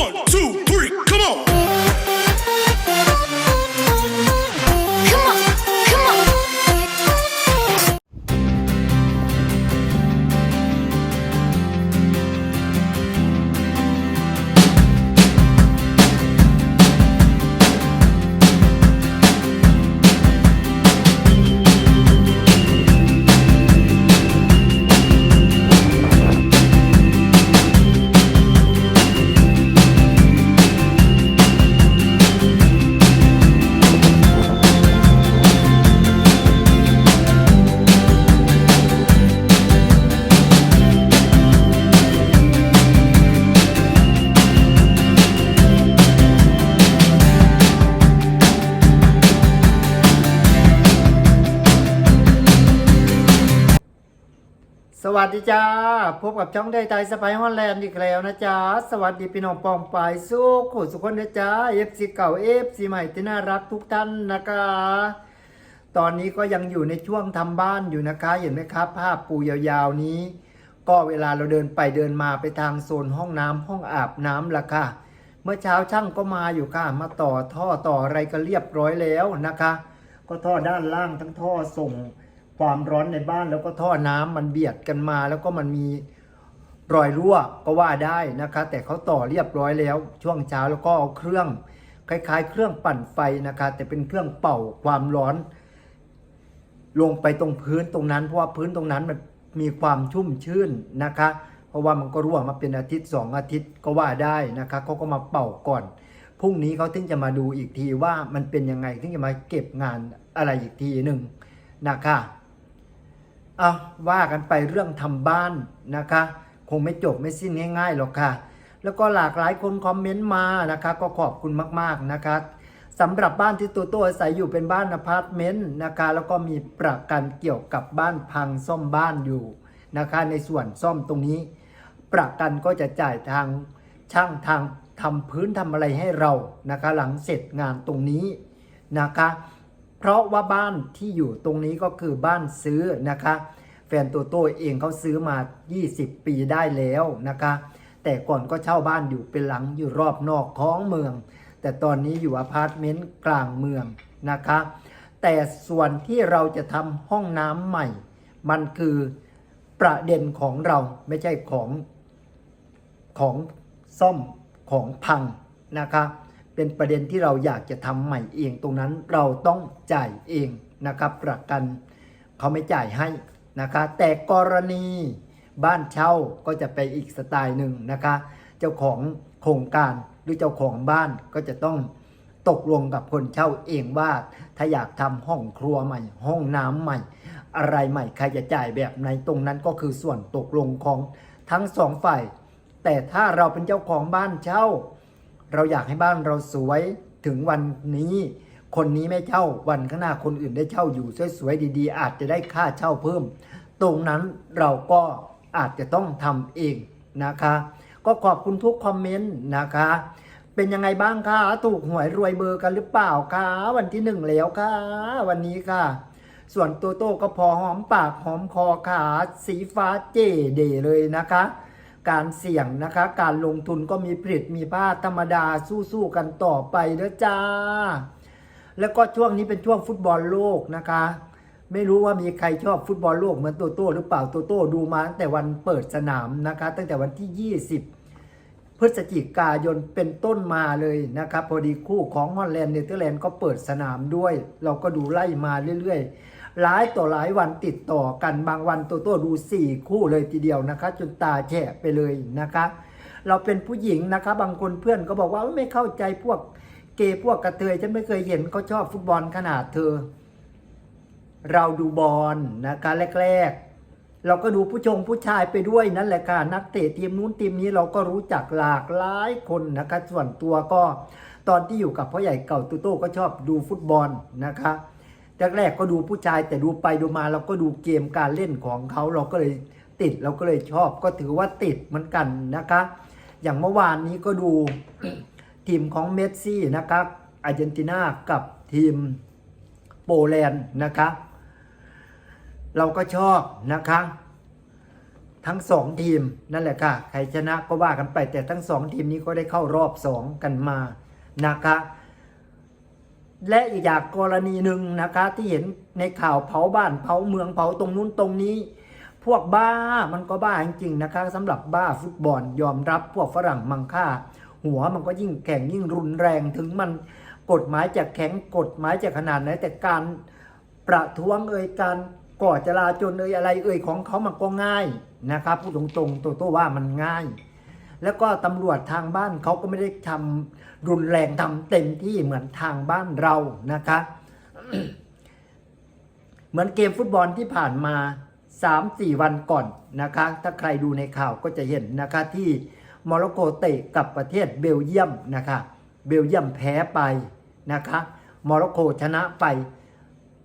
One, two, วัสดีจ้า พบกับช่องได้ไทยสไปฮอนแลนด์อีกแล้วนะจ๊ะสวัสดีพี่น้องปองปายสู้ขุสุขคนนะจ๊ะเอฟซีเก่าเอฟซีใหม่ที่น่ารักทุกท่านนะคะ ตอนนี้ก็ยังอยู่ในช่วงทำบ้านอยู่นะคะ เห็นไหมครับ ภาพปูยาวๆนี้ ก็เวลาเราเดินไปเดินมาไปทางโซนห้องน้ำห้องอาบน้ำละค่ะ เมื่อเช้าช่างก็มาอยู่ค่ะ มาต่อท่อต่ออะไรก็เรียบร้อยแล้วนะคะ ก็ท่อด้านล่างทั้งท่อส่ง ความร้อนในบ้านแล้วก็ท่อน้ำมันเบียดกันมา แล้วก็มันมีรอยรั่วก็ว่าได้นะคะ แต่เขาต่อเรียบร้อยแล้ว ช่วงเช้าแล้วก็เอาเครื่องคล้ายๆ เครื่องปั่นไฟนะคะ แต่เป็นเครื่องเป่าความร้อน ลงไปตรงพื้นตรงนั้น เพราะว่าพื้นตรงนั้นมันมีความชุ่มชื่นนะคะ เพราะว่ามันก็รั่วมาเป็นอาทิตย์สองอาทิตย์ก็ว่าได้นะคะเขาก็มาเป่าก่อนพรุ่งนี้เขาถึงจะมาดูอีกทีว่ามันเป็นยังไงถึงจะมาเก็บงานอะไรอีกทีหนึ่งนะคะ เอาว่ากันไปเรื่องทำบ้านนะคะ คงไม่จบไม่สิ้นง่ายๆหรอกค่ะ แล้วก็หลากหลายคนคอมเมนต์มานะคะ ก็ขอบคุณมากๆนะคะสำหรับบ้านที่ตัวตัวอาศัยอยู่เป็นบ้านอพาร์ตเมนต์นะคะ แล้วก็มีประกันเกี่ยวกับบ้านพังซ่อมบ้านอยู่นะคะ ในส่วนซ่อมตรงนี้ ประกันก็จะจ่ายทางช่างทางทำพื้นทำอะไรให้เรานะคะ หลังเสร็จงานตรงนี้นะคะ เพราะว่าบ้านที่อยู่ตรงนี้ก็คือบ้านซื้อนะคะ แฟนตัวโต้เองเขาซื้อมา 20 ปีได้แล้วนะคะ แต่ก่อนก็เช่าบ้านอยู่เป็นหลังอยู่รอบนอกของเมือง แต่ตอนนี้อยู่อพาร์ตเมนต์กลางเมืองนะคะ แต่ส่วนที่เราจะทำห้องน้ำใหม่ มันคือประเด็นของเราไม่ใช่ของของซ่อมของพังนะคะ เป็นประเด็นที่เราอยากจะทำใหม่เองตรงนั้นเราต้องจ่ายเองนะครับประกันเขาไม่จ่ายให้ นะคะ แต่กรณีบ้านเช่าก็จะไปอีกสไตล์หนึ่งนะคะ เจ้าของโครงการหรือเจ้าของบ้านก็จะต้องตกลงกับคนเช่าเองว่า ถ้าอยากทำห้องครัวใหม่ ห้องน้ำใหม่ อะไรใหม่ใครจะจ่ายแบบไหนตรงนั้นก็คือส่วนตกลงของทั้งสองฝ่าย แต่ถ้าเราเป็นเจ้าของบ้านเช่า เราอยากให้บ้านเราสวยถึงวันนี้ คนนี้ไม่เช่าวันข้างหน้าคนอื่นได้เช่าอยู่สวยๆดีๆ อาจจะได้ค่าเช่าเพิ่ม ตรงนั้นเราก็อาจจะต้องทำเองนะคะ ก็ขอบคุณทุกคอมเมนต์นะคะ เป็นยังไงบ้างคะถูกหวยรวยเบอร์กันหรือเปล่าคะวันที่หนึ่งแล้วคะวันนี้ค่ะ ส่วนตัวโต้ก็พอหอมปากหอมคอขาสีฟ้าเจเดเลยนะคะ การเสี่ยงนะคะ การลงทุนก็มีผลิตมีพลาดธรรมดาสู้ๆกันต่อไปเด้อจ้า แล้วก็ช่วงนี้เป็นช่วงฟุตบอลโลกนะคะ ไม่รู้ว่ามีใครชอบฟุตบอลโลกเหมือนโตโต้หรือเปล่าโตโต้ดูมาตั้งแต่วันเปิดสนามนะคะ ตั้งแต่วันที่ 20 พฤศจิกายนเป็นต้นมาเลยนะครับพอดีคู่ของฮอลแลนด์เนเธอร์แลนด์ก็เปิดสนามด้วย เราก็ดูไล่มาเรื่อยๆหลายต่อหลายวันติดต่อกันบางวันโตโต้ดู 4 คู่เลยทีเดียวนะคะ จนตาแฉะไปเลยนะคะ เราเป็นผู้หญิงนะคะ บางคนเพื่อนก็บอกว่าไม่เข้าใจพวก เกย์พวกกระเทยฉันไม่เคยเห็นเขาชอบฟุตบอลขนาดเธอ เราดูบอลนะคะแรก ๆ เราก็ดูผู้ชงผู้ชายไปด้วยนั่นแหละค่ะนักเตะทีมนู้นทีมนี้เราก็รู้จักหลากหลายคนนะคะ ส่วนตัวก็ตอนที่อยู่กับพ่อใหญ่เก่าตูโต้ก็ชอบดูฟุตบอลนะคะแรกๆก็ดูผู้ชายแต่ดูไปดูมาเราก็ดูเกมการเล่นของเขาเราก็เลยติดเราก็เลยชอบก็ถือว่าติดเหมือนกันนะคะ อย่างเมื่อวานนี้ก็ดู ทีมของเมสซี่นะครับอาร์เจนตินากับทีมโปแลนด์นะคะเราก็ชอบนะคะทั้งสองทีมนั่นแหละค่ะใครชนะก็ว่ากันไปแต่ทั้งสองทีมนี้ก็ได้เข้ารอบสองกันมานะคะและอีกอย่างกรณีหนึ่งนะคะที่เห็นในข่าวเผาบ้านเผาเมืองเผาตรงนู้นตรงนี้ พวกบ้ามันก็บ้าจริงๆนะคะสำหรับบ้าฟุตบอลยอมรับพวกฝรั่งมังค่า หัวมันก็ยิ่งแข็งยิ่งรุนแรงถึงมันกฎหมายจะแข็งกฎหมายจะขนาดไหนแต่การประท้วงเอ่ยการก่อจราจนเอ่ยอะไรเอ่ยของเขามันก็ง่ายนะครับพูดตรงๆตัวโตว่ามันง่าย แล้วก็ตำรวจทางบ้านเขาก็ไม่ได้ทำรุนแรงทำเต็มที่เหมือนทางบ้านเรานะคะเหมือนเกมฟุตบอลที่ผ่านมา 3-4 วันก่อนนะคะ ถ้าใครดูในข่าวก็จะเห็นนะคะที่ โมร็อกโกเตะกับประเทศเบลเยียมนะคะเบลเยียมแพ้ไปนะคะโมร็อกโกชนะไป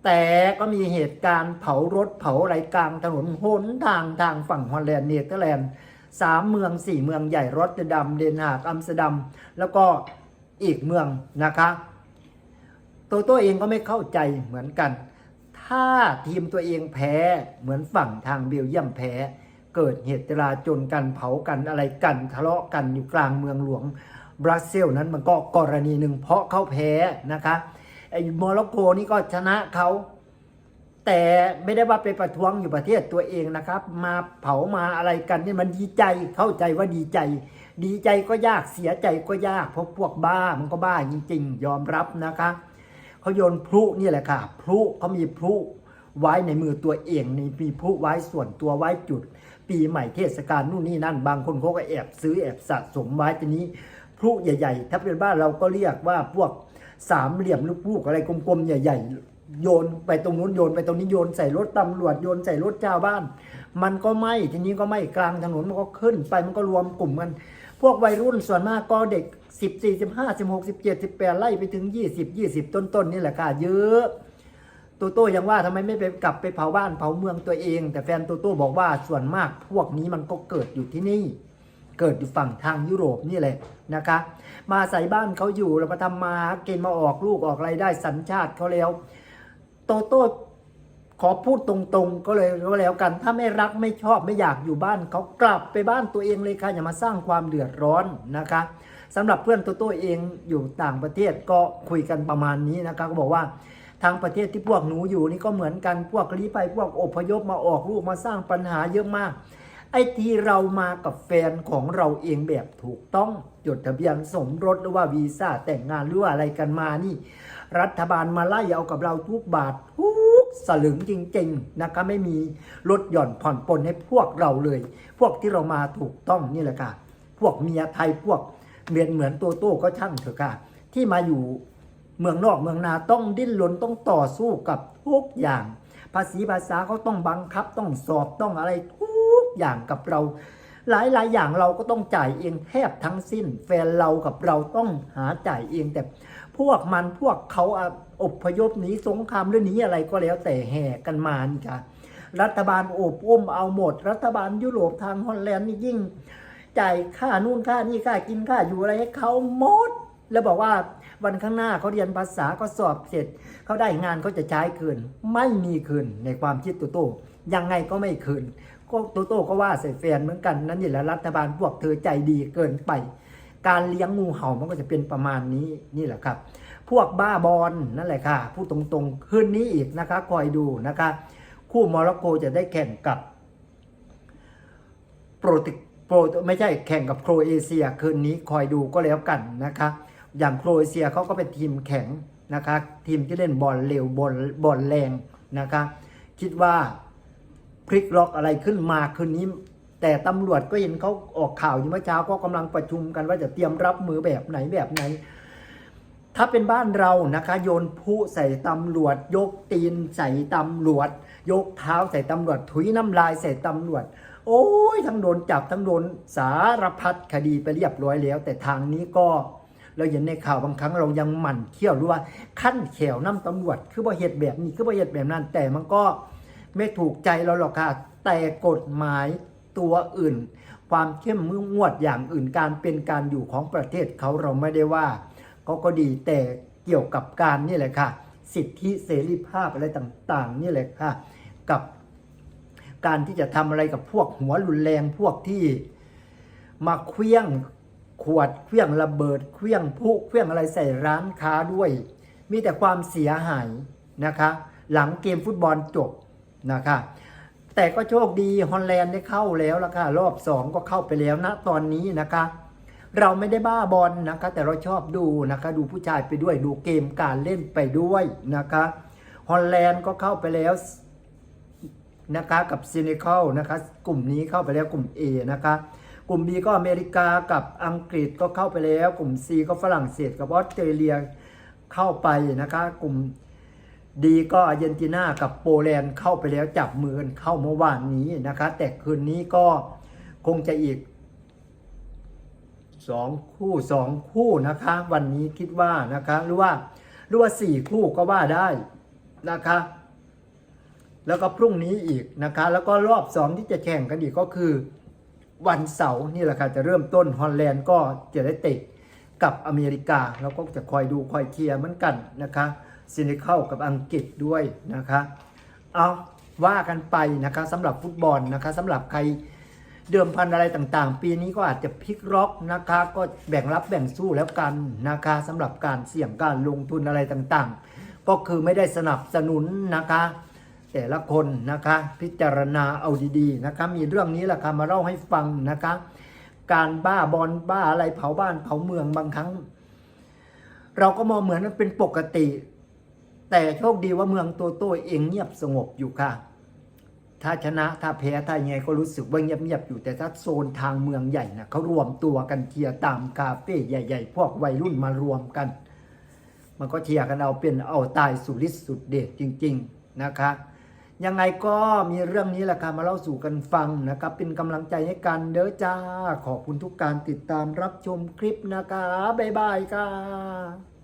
แต่ก็มีเหตุการณ์เผารถเผาไรกลางถนนหนทางทางฝั่งฮอลแลนด์เนเธอร์แลนด์สามเมืองสี่เมืองใหญ่รอตเตอร์ดัมเดนฮากอัมสเตอร์ดัม แล้วก็อีกเมืองนะคะโตโต้เองก็ไม่เข้าใจเหมือนกัน ถ้าทีมตัวเองแพ้เหมือนฝั่งทางเบลเยียมแพ้ เกิดเหตุจราจนกันเผากันอะไรกันทะเลาะกันอยู่กลางเมืองหลวงบราซิลนั้นมันก็กรณีหนึ่งเพราะเขาแพ้นะคะไอ้โมร็อกโกนี่ก็ชนะเขาแต่ไม่ได้ว่าไปประท้วงอยู่ประเทศตัวเองนะครับ มาเผามาอะไรกันนี่มันดีใจเข้าใจว่าดีใจ ดีใจก็ยากเสียใจก็ยากเพราะพวกบ้ามันก็บ้าจริง ๆ ยอมรับนะคะเขาโยนพลุนี่แหละค่ะพลุเขามีพลุ ไว้ในมือตัวเองนี่มีพลุไว้ส่วนตัวไว้จุด ปีใหม่เทศกาลนู่นนี่นั่น บางคนเขาก็แอบซื้อแอบสะสมไว้ทีนี้พลุใหญ่ ๆ ถ้าเป็นบ้านเราก็เรียกว่าพวกสามเหลี่ยมลูกพลุอะไรกลมๆใหญ่ ๆโยนไปตรงนู้นโยนไปตรงนี้โยนใส่รถตำรวจโยนใส่รถชาวบ้าน มันก็ไหม่ทีนี้ก็ไหม่กลางถนนมันก็ขึ้นไปมันก็รวมกลุ่มกัน พวกวัยรุ่นส่วนมากก็เด็ก 14 15 16 17 18 ไล่ไปถึง 20 20 ต้นๆนี่แหละค่ะเยอะ ตโต้ยังว่าทำไมไม่ไปกลับไปเผาบ้านเผาเมืองตัวเอง แต่แฟนโตโต้บอกว่าส่วนมากพวกนี้มันก็เกิดอยู่ที่นี่ เกิดอยู่ฝั่งทางยุโรปนี่แหละนะคะ มาใส่บ้านเขาอยู่แล้วมาทำมาเกณฑ์มาออกลูกออกอะไรได้สัญชาติเขาแล้วโตโต้ขอพูดตรงๆ ก็เลยก็แล้วกัน ถ้าไม่รักไม่ชอบไม่อยากอยู่บ้านเขากลับไปบ้านตัวเองเลยค่ะอย่ามาสร้างความเดือดร้อนนะคะสำหรับเพื่อนโตโต้เองอยู่ต่างประเทศก็คุยกันประมาณนี้นะคะก็บอกว่า ทางประเทศที่พวกหนูอยู่นี่ก็เหมือนกันพวกลี้ไปพวกอพยพมาออกลูกมาสร้างปัญหาเยอะมาก ไอ้ที่เรามากับแฟนของเราเองแบบถูกต้องจดทะเบียนสมรสหรือว่าวีซ่าแต่งงานหรือว่าอะไรกันมานี่ รัฐบาลมาไล่เอากับเราทุกบาททุกสลึงจริง ๆนะคะไม่มีลดหย่อนผ่อนปลนให้พวกเราเลย พวกที่เรามาถูกต้องนี่แหละค่ะพวกเมียไทยพวกเมียนเหมือนตัวโต้ก็ช่างเถอะค่ะที่มาอยู่ เมืองนอกเมืองนาต้องดิ้นรนต้องต่อสู้กับทุกอย่าง ภาษีภาษาเขาต้องบังคับต้องสอบต้องอะไรทุกอย่างกับเรา หลายหลายๆอย่างเราก็ต้องจ่ายเองแทบทั้งสิ้น แฟนเรากับเราต้องหาจ่ายเองแต่พวกมันพวกเขาอะอพยพหนีสงครามหรือหนีอะไรก็แล้วแต่แห่กันมานี่ค่ะรัฐบาลโอบอุ้มเอาหมด รัฐบาลยุโรปทางฮอลแลนด์นี่ยิ่ง จ่ายค่านู่นค่านี่ค่ากินค่าอยู่อะไรให้เขาหมด แล้วบอกว่า วันข้างหน้าเขาเรียนภาษาก็สอบเสร็จ เขาได้งานเขาจะใช้คืน ไม่มีคืนในความคิดตัวโตยังไงก็ไม่คืนก็ตัวโตก็ว่าใส่แฟนเหมือนกันนั่นนี่แหละรัฐบาลพวกเธอใจดีเกินไป การเลี้ยงงูเห่ามันก็จะเป็นประมาณนี้นี่แหละครับ พวกบ้าบอลนั่นแหละค่ะพูดตรงๆคืนนี้อีกนะคะคอยดูนะคะ คู่โมร็อกโกจะได้แข่งกับโปรตุโปรตุไม่ใช่แข่งกับโครเอเชียคืนนี้คอยดูก็แล้วกันนะคะ อย่างโครเอเชียเขาก็เป็นทีมแข็งนะคะทีมที่เล่นบอลเร็วบอลบอลแรงนะคะคิดว่าพลิกล็อกอะไรขึ้นมาคืนนี้ แต่ตำรวจก็เห็นเขาออกข่าวอยู่เมื่อเช้าก็กำลังประชุมกันว่าจะเตรียมรับมือแบบไหนแบบไหน ถ้าเป็นบ้านเรานะคะโยนผู้ใส่ตำรวจ ยกตีนใส่ตำรวจ ยกเท้าใส่ตำรวจ ถุยน้ำลายใส่ตำรวจ โอ้ยทั้งโดนจับทั้งโดนสารพัดคดีไปเรียบร้อยแล้ว แต่ทางนี้ก็ เราเห็นในข่าวบางครั้งเรายังหมั่นเขี้ยวหรือว่าขั้นแขวน้ำตำรวจ คือว่าเหตุแบบนี้คือว่าเหตุแบบนั้น แต่มันก็ไม่ถูกใจเราหรอกค่ะ แต่กฎหมายตัวอื่น ความเข้มงวดอย่างอื่นการเป็นการอยู่ของประเทศเขาเราไม่ได้ว่าก็ก็ดีแต่เกี่ยวกับการนี่แหละค่ะ สิทธิเสรีภาพอะไรต่างๆ นี่แหละค่ะ กับการที่จะทำอะไรกับพวกหัวรุนแรงพวกที่มาเคลี้ยง ขวดเคลี้ยงระเบิดเคลี้ยงพุเคลี้ยงอะไรใส่ร้านค้าด้วย มีแต่ความเสียหายนะคะ หลังเกมฟุตบอลจบนะคะ แต่ก็โชคดีฮอลแลนด์ได้เข้าแล้วละค่ะรอบสองก็เข้าไปแล้วนะตอนนี้นะคะ เราไม่ได้บ้าบอลนะคะ แต่เราชอบดูนะคะ ดูผู้ชายไปด้วยดูเกมการเล่นไปด้วยนะคะฮอลแลนด์ก็เข้าไปแล้วนะคะกับซีเนคลนะคะ กลุ่มนี้เข้าไปแล้วกลุ่ม A นะคะ กลุ่ม B ก็อเมริกากับอังกฤษก็เข้าไปแล้ว กลุ่ม C ก็ฝรั่งเศสกับออสเตรเลียเข้าไปนะคะ กลุ่มดีก็อาร์เจนตินากับโปแลนด์เข้าไปแล้วจับมือกันเข้าเมื่อวานนี้นะคะ แต่คืนนี้ก็คงจะอีกสองคู่สองคู่นะคะ วันนี้คิดว่านะคะหรือว่าหรือว่าสี่คู่ก็ว่าได้นะคะ แล้วก็พรุ่งนี้อีกนะคะ แล้วก็รอบสองที่จะแข่งกันอีกก็คือ วันเสาร์นี่แหละค่ะจะเริ่มต้นฮอลแลนด์ก็จะได้เตะกับอเมริกาเราก็จะคอยดูคอยเชียร์เหมือนกันนะคะซินิเข้ากับอังกฤษด้วยนะคะเอาว่ากันไปนะคะสำหรับฟุตบอลนะคะสำหรับใครเดิมพันอะไรต่างๆ ปีนี้ก็อาจจะพลิกล็อกนะคะ ก็แบ่งรับแบ่งสู้แล้วกันนะคะสำหรับการเสี่ยงการลงทุนอะไรต่างๆ ก็คือไม่ได้สนับสนุนนะคะ แต่ละคนนะคะ พิจารณาเอาดีๆนะคะ มีเรื่องนี้แหละค่ะมาเล่าให้ฟังนะคะ การบ้าบอลบ้าอะไรเผาบ้านเผาเมืองบางครั้ง เราก็มองเหมือนมันเป็นปกติ แต่โชคดีว่าเมืองโตโต้เองเงียบสงบอยู่ค่ะ ถ้าชนะถ้าแพ้ถ้ายังไงก็รู้สึกว่าเงียบๆอยู่แต่ถ้าโซนทางเมืองใหญ่นะเขารวมตัวกันเชียร์ตามคาเฟ่ใหญ่ ๆ พวกวัยรุ่นมารวมกัน มันก็เชียร์กันเอาเป็นเอาตายสุดฤทธิ์สุดเดชจริง ๆนะคะ ยังไงก็มีเรื่องนี้แหละค่ะมาเล่าสู่กันฟังนะครับ เป็นกำลังใจให้กันเด้อจ้า ขอบคุณทุกการติดตามรับชมคลิปนะคะ บ๊ายบายค่ะ